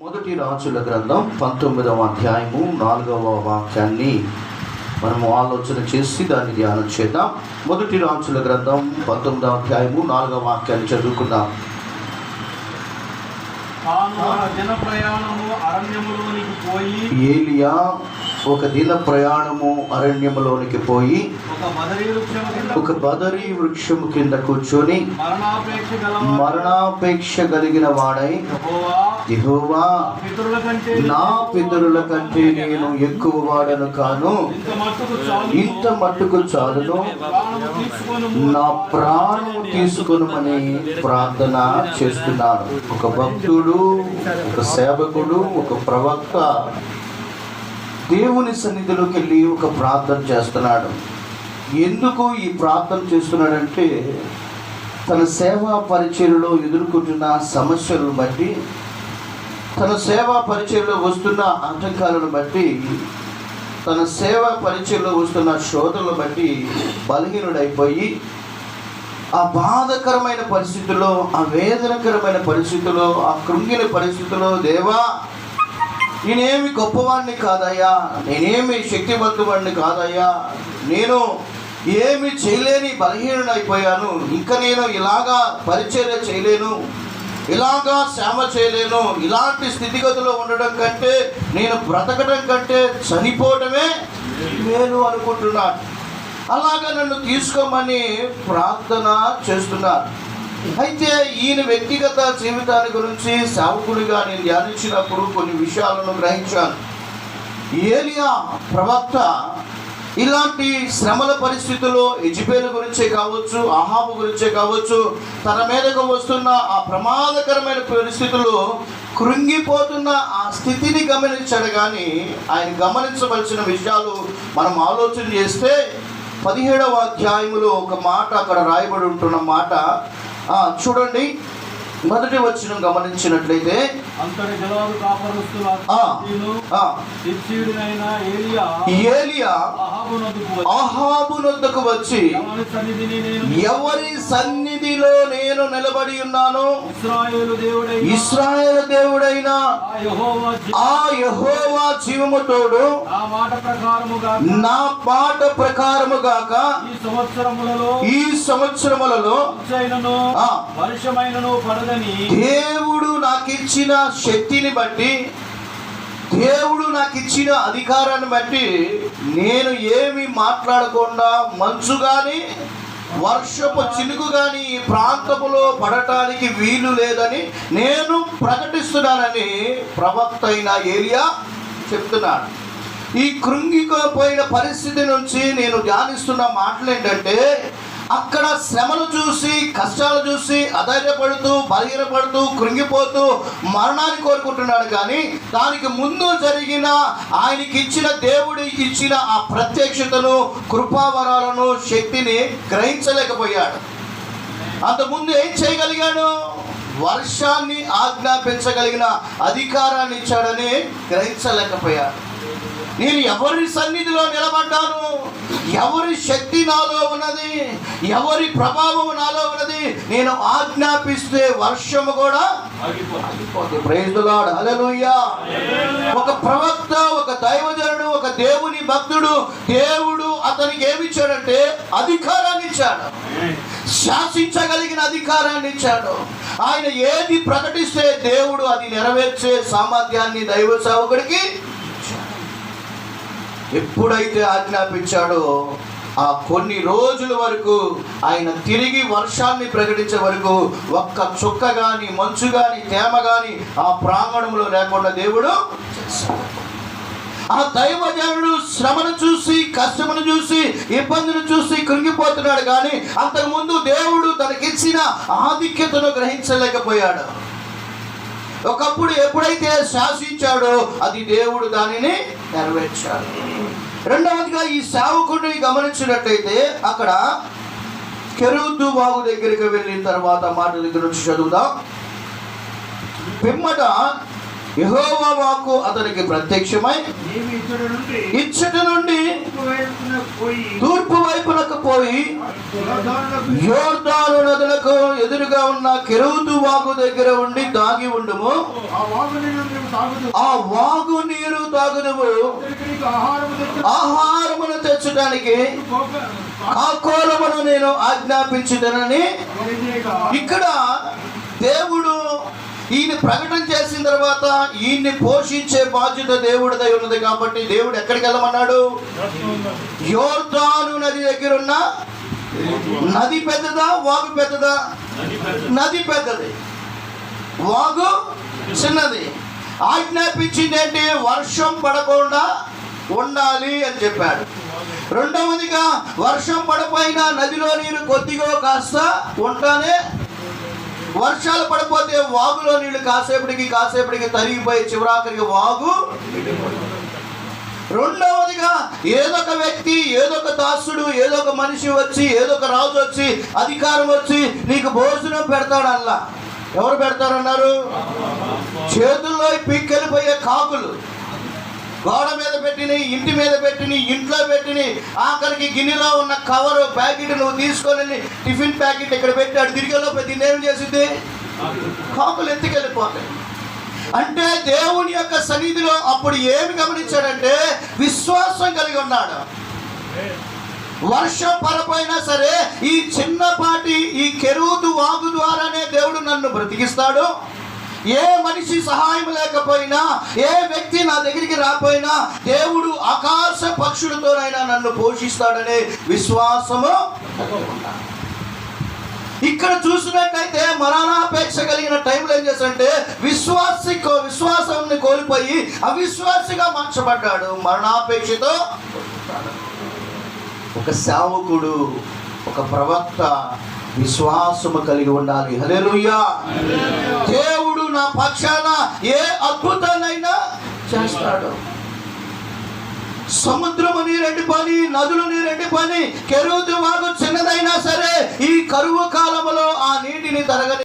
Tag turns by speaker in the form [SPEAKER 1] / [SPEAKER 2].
[SPEAKER 1] మొదటి రాజుల గ్రంథం పంతొమ్మిదవ అధ్యాయము నాలుగవ వాక్యాన్ని మనము ఆలోచన చేసి దాన్ని ధ్యానం చేద్దాం. మొదటి రాజుల గ్రంథం పంతొమ్మిదవ అధ్యాయము నాలుగవ వాక్యాన్ని చదువుకుందాం.
[SPEAKER 2] దిన ప్రయాణము అరణ్యములోనికి పోయి
[SPEAKER 1] ఏలియా ఒక దిన ప్రయాణము అరణ్యములోనికి పోయి
[SPEAKER 2] ఒక బదరీ వృక్షము కింద
[SPEAKER 1] కూర్చొని
[SPEAKER 2] మరణాపేక్ష
[SPEAKER 1] కలిగిన వాడై
[SPEAKER 2] యెహోవా నా పితరుల కంటే
[SPEAKER 1] నేను ఎక్కువ వాడను కాను.
[SPEAKER 2] ఇంత మట్టుకు
[SPEAKER 1] చాలును. నా ప్రాణము తీసుకొనుమని ప్రార్థన చేస్తున్నాను. ఒక భక్తుడు ఒక సేవకుడు ఒక ప్రవక్త దేవుని సన్నిధిలోకి వెళ్ళి ఒక ప్రార్థన చేస్తున్నాడు. ఎందుకు ఈ ప్రార్థన చేస్తున్నాడంటే తన సేవా పరిచయలో ఎదుర్కొంటున్న సమస్యలను బట్టి తన సేవా పరిచయలో వస్తున్న ఆటంకాలను బట్టి తన సేవా పరిచయంలో వస్తున్న శోధనలు బట్టి బలహీనుడైపోయి ఆ బాధకరమైన పరిస్థితుల్లో ఆ వేదనకరమైన పరిస్థితుల్లో ఆ కృంగిన పరిస్థితుల్లో దేవా నేనేమి గొప్పవాడిని కాదయ్యా నేనేమి శక్తివంతువాడిని కాదయ్యా నేను ఏమి చేయలేని బలహీనుడైపోయాను ఇంకా నేను ఇలాగా పరిచర్య చేయలేను ఇలాగా సేవ చేయలేను ఇలాంటి స్థితిగతిలో ఉండడం కంటే నేను బ్రతకడం కంటే చనిపోవడమే నేను అనుకుంటున్నాను. అలాగా నన్ను తీసుకోమని ప్రార్థన చేస్తున్నారు. అయితే ఈయన వ్యక్తిగత జీవితాన్ని గురించి సేవకుడిగా నేను ధ్యానించినప్పుడు కొన్ని విషయాలను గ్రహించాను. ఏలియా ప్రవక్త ఇలాంటి శ్రమల పరిస్థితుల్లో ఎజిబేలు గురించే కావచ్చు అహాబు గురించే కావచ్చు తన మీదకు వస్తున్న ఆ ప్రమాదకరమైన పరిస్థితుల్లో కృంగిపోతున్న ఆ స్థితిని గమనించాడు కానీ ఆయన గమనించవలసిన విషయాలు మనం ఆలోచన చేస్తే పదిహేడవ అధ్యాయములో ఒక మాట అక్కడ రాయబడి ఉంటున్న మాట చూడండి. మొదటి వచ్చిన గమనించినట్లయితే
[SPEAKER 2] అంతటి జలాలు ఏలియా అహాబునొద్దకు వచ్చి,
[SPEAKER 1] ఆహాబు నొద్దకు వచ్చి
[SPEAKER 2] ఎవరి సన్నిధిని నేను
[SPEAKER 1] ఎవరి సన్నిధిలో నేను నిలబడి ఉన్నాను
[SPEAKER 2] ఇస్రాయేలు దేవుడై
[SPEAKER 1] ఇస్రాయేల్ దేవుడైన
[SPEAKER 2] ఆ యెహోవా
[SPEAKER 1] జీవముతోడు
[SPEAKER 2] నా మాట ప్రకారముగా
[SPEAKER 1] నా పాట ప్రకారము గాక
[SPEAKER 2] ఈ సంవత్సరములలో. వర్షమైనను పడదని
[SPEAKER 1] దేవుడు నాకు ఇచ్చిన శక్తిని బట్టి దేవుడు నాకు ఇచ్చిన అధికారాన్ని బట్టి నేను ఏమి మాట్లాడకుండా మంచు కానీ వర్షపు చినుకు కానీ ఈ ప్రాంతములో పడటానికి వీలు లేదని నేను ప్రకటిస్తున్నానని ప్రవక్త అయిన ఏలియా చెప్తున్నాడు. ఈ కృంగిపోయిన పరిస్థితి నుంచి నేను ధ్యానిస్తున్న మాటలు ఏంటంటే అక్కడ శ్రమలు చూసి కష్టాలు చూసి అధైర్యపడుతూ బలహీనపడుతూ కృంగిపోతూ మరణాన్ని కోరుకుంటున్నాడు. కానీ దానికి ముందు జరిగిన ఆయనకి ఇచ్చిన దేవుడి ఇచ్చిన ఆ ప్రత్యక్షతను కృపావరాలను శక్తిని గ్రహించలేకపోయాడు. అంతకుముందు ఏం చేయగలిగాడు? వర్షాన్ని ఆజ్ఞాపించగలిగిన అధికారాన్ని ఇచ్చాడని గ్రహించలేకపోయాడు. నేను ఎవరి సన్నిధిలో నిలబడ్డాను? ఎవరి శక్తి నాలో ఉన్నది? ఎవరి ప్రభావం నాలో ఉన్నది? నేను ఆజ్ఞాపిస్తే వర్షము కూడా ఒక ప్రవక్త ఒక దైవజనుడు ఒక దేవుని భక్తుడు దేవుడు అతనికి ఏమి ఇచ్చాడంటే అధికారాన్ని ఇచ్చాడు. శాసించగలిగిన అధికారాన్ని ఇచ్చాడు. ఆయన ఏది ప్రకటిస్తే దేవుడు అది నెరవేర్చే సామర్థ్యాన్ని దైవ సేవకుడికి. ఎప్పుడైతే ఆజ్ఞాపించాడో ఆ కొన్ని రోజుల వరకు ఆయన తిరిగి వర్షాన్ని ప్రకటించే వరకు ఒక్క చుక్క గాని మంచు గాని తేమ గాని ఆ ప్రాంగణంలో లేకుండా దేవుడు ఆ దైవజనుడు శ్రమను చూసి కష్టమును చూసి ఇబ్బందులు చూసి కృంగిపోతున్నాడు కానీ అంతకుముందు దేవుడు తనకిచ్చిన ఆధిక్యతను గ్రహించలేకపోయాడు. ఒకప్పుడు ఎప్పుడైతే శాసించాడో అది దేవుడు దానిని నెరవేర్చాడు. రెండవదిగా ఈ సేవకుడిని గమనించినట్లయితే అక్కడ కెరుద్దు బాగు దగ్గరికి వెళ్ళిన తర్వాత మాట దగ్గర నుంచి చదువుదాం. పిమ్మట యెహోవా వాక్కు అతనికి ప్రత్యక్షమై
[SPEAKER 2] ఇచ్చటి నుండి తూర్పు వైపునకు పోయి
[SPEAKER 1] యోర్దాను నదులకు ఎదురుగా ఉన్న కెరూతు వాగు దగ్గర ఉండి దాగి ఉండుము.
[SPEAKER 2] ఆ
[SPEAKER 1] ఆ వాగు నీరు
[SPEAKER 2] తెచ్చు
[SPEAKER 1] ఆహారమును తెచ్చడానికి
[SPEAKER 2] కోప-
[SPEAKER 1] కాకోలమును నేను ఆజ్ఞాపించుదనని. ఇక్కడ దేవుడు ఈయన ప్రకటన చేసిన తర్వాత ఈయన్ని పోషించే బాధ్యత దేవుడిదై ఉన్నది కాబట్టి దేవుడు ఎక్కడికి వెళ్ళమన్నాడు? యోర్దాను నది దగ్గర ఉన్న నది పెద్దదా? వాగు పెద్దదా? నది పెద్దది. వాగు చిన్నది. ఆజ్ఞాపించింది ఏంటి? వర్షం పడకుండా ఉండాలి అని చెప్పాడు. రెండవదిగా వర్షం పడపోయినా నదిలో నీరు కొద్దిగా కాస్త ఉంటానే వర్షాలు పడిపోతే వాగులో నీళ్ళు కాసేపటికి కాసేపటికి తరిగిపోయి చివరాఖరికి వాగు రెండవదిగా ఏదొక వ్యక్తి ఏదొక దాసుడు ఏదొక మనిషి వచ్చి ఏదొక రాజు వచ్చి అధికారం వచ్చి నీకు భోజనం పెడతాడల్లా. ఎవరు పెడతారన్నారు? చేతుల్లో పిక్కెళ్ళిపోయే కాకులు. గోడ మీద పెట్టిని ఇంటి మీద పెట్టిన ఇంట్లో పెట్టిని ఆఖరికి గిన్నెలో ఉన్న కవరు ప్యాకెట్ నువ్వు తీసుకొని టిఫిన్ ప్యాకెట్ ఇక్కడ పెట్టాడు తిరిగేలో ప్రతి దీన్ని ఏం చేసింది కాకులు ఎత్తుకెళ్ళిపోతాయి. అంటే దేవుని యొక్క సన్నిధిలో అప్పుడు ఏమి గమనించాడంటే విశ్వాసం కలిగి ఉన్నాడు. వర్షం పరపోయినా సరే ఈ చిన్నపాటి ఈ కెరూతు వాగు ద్వారానే దేవుడు నన్ను బ్రతికిస్తాడు. ఏ మనిషి సహాయం లేకపోయినా ఏ వ్యక్తి నా దగ్గరికి రాపోయినా దేవుడు ఆకాశ పక్షులతోనైనా నన్ను పోషిస్తాడనే విశ్వాసము. ఇక్కడ చూసినట్టయితే మరణాపేక్ష కలిగిన టైంలో ఏం చేశాడంటే విశ్వాసి విశ్వాసాన్ని కోల్పోయి అవిశ్వాసిగా మార్చబడ్డాడు మరణాపేక్షతో ఒక సేవకుడు ఒక ప్రవక్త విశ్వాసము కలిగి ఉండాలి. హల్లెలూయా. నా పక్షాన ఏ అద్భుతాన్నైనా చేస్తాడు. సముద్రము నీరెండి పని నదులు నీరెండి పని కెరువు వాగు చిన్నదైనా సరే ఈ కరువు కాలములో ఆ నీటిని తరగని